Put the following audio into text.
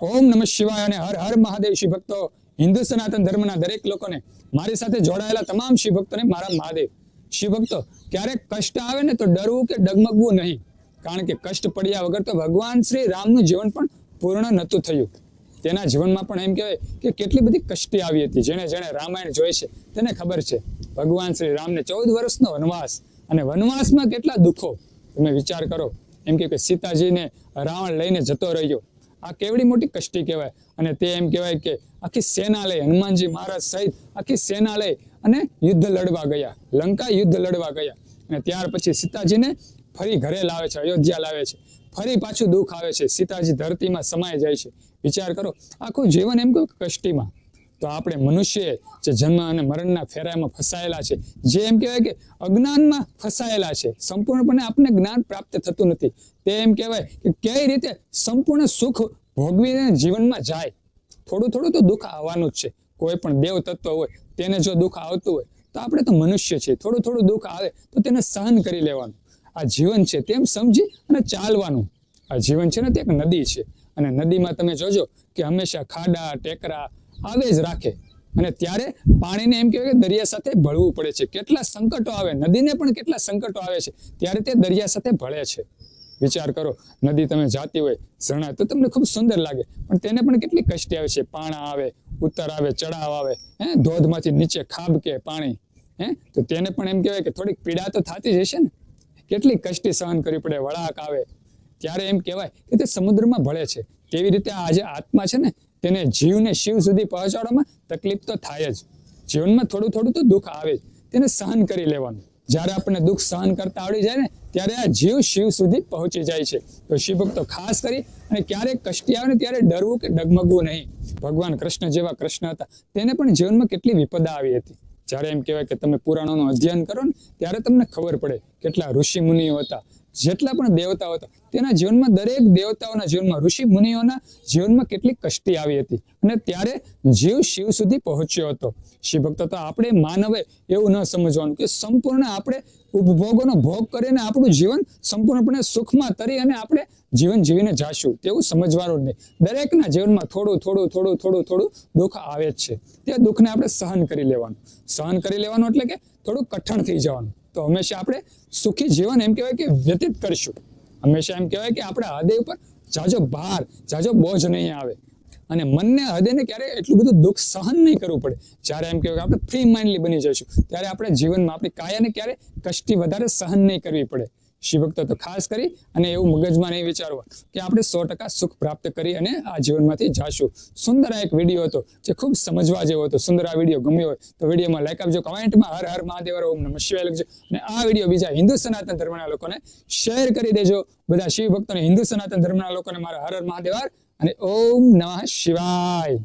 ઓમ નમઃ શિવાય અને હર હર મહાદેવ શિવ ભક્તો, હિન્દુ સનાતન ધર્મના દરેક લોકોને મારી સાથે જોડાયેલા તમામ શિવ ભક્તોને મારા મહાદેવ. શિવ ભક્તો, ક્યારેક કષ્ટ આવે ને તો ડરવું કે ડગમગવું નહીં. કારણ કે કષ્ટ પડ્યા વગર તો ભગવાન શ્રી રામનું જીવન પણ પૂર્ણ નહોતું થયું. તેના જીવનમાં પણ એમ કહેવાય કે કેટલી બધી કષ્ટી આવી હતી. જેણે જેણે રામાયણ જોઈ છે, તેને ખબર છે. ભગવાન શ્રી રામને ચૌદ વર્ષનો વનવાસ અને વનવાસમાં કેટલા દુઃખો? તમે વિચાર કરો. એમ કે સીતાજીને રાવણ લઈને જતો રહ્યો. આ કેવડી મોટી કષ્ટી કહેવાય. અને તે એમ કહેવાય કે આખી સેના લઈ હનુમાનજી મહારાજ સહિત આખી સેના લઈ અને યુદ્ધ લડવા ગયા. લંકા યુદ્ધ લડવા ગયા. અને ત્યાર પછી સીતાજીને ફરી ઘરે લાવે છે, અયોધ્યા લાવે છે. ફરી પાછું દુઃખ આવે છે. સીતાજી ધરતીમાં સમાઈ જાય છે. વિચાર કરો, આખું જીવન એમ કહ્યું કષ્ટીમાં. તો આપણે મનુષ્ય જે જન્મ અને મરણના ફેરામાં ફસાયેલા છે. જે એમ કહેવાય કે અજ્ઞાનમાં ફસાયેલા છે. સંપૂર્ણપણે આપણને જ્ઞાન પ્રાપ્ત થતું નથી. તે એમ કહેવાય કે કઈ રીતે સંપૂર્ણ સુખ ભોગવીને જીવનમાં જાય. થોડું થોડું તો દુઃખ આવવાનું જ છે. કોઈ પણ દેવ તત્વ હોય, તેને જો દુઃખ આવતું હોય, તો આપણે તો મનુષ્ય છીએ. થોડું થોડું દુઃખ આવે તો તેને સહન કરી લેવાનું. આ જીવન છે તેમ સમજી અને ચાલવાનું. આ જીવન છે ને તે એક નદી છે. અને નદીમાં તમે જોજો કે હંમેશા ખાડા, ટેકરા આવે જ રાખે. અને ત્યારે પાણીને એમ કહેવાય કે દરિયા સાથે ભળવું પડે છે. કેટલા સંકટો આવે. નદીને પણ કેટલા સંકટો આવે છે. ત્યારે તે દરિયા સાથે ભળે છે. વિચાર કરો, નદી તમે જાતી હોય, ઝરણા, તો તમને ખૂબ સુંદર લાગે. પણ તેને પણ કેટલી કષ્ટી આવે છે. પાણા આવે, ઉત્તર આવે, ચડાવ આવે. હે, ધોધમાંથી નીચે ખાબકે પાણી. હે, તો તેને પણ એમ કહેવાય કે થોડીક પીડા તો થતી જ હશે ને. કેટલી કષ્ટી સહન કરવી પડે. વળાક આવે. ત્યારે એમ કહેવાય કે તે સમુદ્રમાં ભળે છે. તેવી રીતે આ જે આત્મા છે ને તેને જીવને શિવ સુધી પહોંચાડવામાં તકલીફ તો થાય જ. જીવનમાં થોડું થોડું તો દુઃખ આવે જ. તેને સહન કરી લેવાનું. જ્યારે આપણને દુઃખ સહન કરતા આવડી જાય ને, ત્યારે આ જીવ શિવ સુધી પહોંચી જાય છે. તો શિવ ભક્તો ખાસ કરી અને ક્યારેક કષ્ટી આવે ને, ત્યારે ડરવું કે ડગમગવું નહીં. ભગવાન કૃષ્ણ જેવા કૃષ્ણ હતા, તેને પણ જીવનમાં કેટલી વિપદા આવી હતી. જ્યારે એમ કહેવાય કે તમે પુરાણોનું અધ્યયન કરો ને, ત્યારે તમને ખબર પડે કેટલા ઋષિ મુનિઓ હતા. જેટલા પણ દેવતાઓ હતા, તેના જીવનમાં દરેક દેવતાઓના જીવનમાં ઋષિ મુનિઓના જીવનમાં કેટલી કષ્ટી આવી હતી. અને ત્યારે જીવ શિવ સુધી પહોંચ્યો હતો. શિવ ભક્ત તો આપણે માનવે એવું ન સમજવાનું કે સંપૂર્ણ આપણે ઉપભોગોનો ભોગ કરીને આપણું જીવન સંપૂર્ણપણે સુખમાં તરી અને આપણે જીવન જીવીને જાશું તેવું સમજવાનું નહીં. દરેકના જીવનમાં થોડું થોડું થોડું થોડું થોડું દુઃખ આવે જ છે. તે દુઃખને આપણે સહન કરી લેવાનું. સહન કરી લેવાનું એટલે કે થોડું કઠણ થઈ જવાનું. તો હંમેશા આપણે સુખી જીવન એમ કહેવાય કે વ્યતીત કરશું. હંમેશા એમ કહેવાય કે આપણા હૃદય ઉપર જાજો ભાર, જાજો બોજ નહીં આવે. અને મનને હૃદયને ક્યારે એટલું બધું દુઃખ સહન નહીં કરવું પડે. જ્યારે એમ કહેવાય કે આપણે ફ્રી માઇન્ડલી બની જઈશું, ત્યારે આપણે જીવનમાં આપણી કાયાને ક્યારે કષ્ટી વધારે સહન નહીં કરવી પડે. શિવભક્તો તો ખાસ કરી અને એવું મગજમાં નહીં વિચારવા કે આપણે સો ટકા સુખ પ્રાપ્ત કરી અને આ જીવનમાંથી જાશું. સુંદર આ એક વીડિયો હતો જે ખૂબ સમજવા જેવો હતો. સુંદર આ વીડિયો ગમ્યો હોય તો વિડીયોમાં લાઈક આપજો, કમેન્ટમાં હર હર મહાદેવ ઓમ નમઃ શિવાય લખજો અને આ વીડિયો બીજા હિન્દુ સનાતન ધર્મના લોકોને શેર કરી દેજો. બધા શિવ ભક્તોને હિન્દુ સનાતન ધર્મના લોકોને મારા હર હર મહાદેવ અને ઓમ નમઃ શિવાય.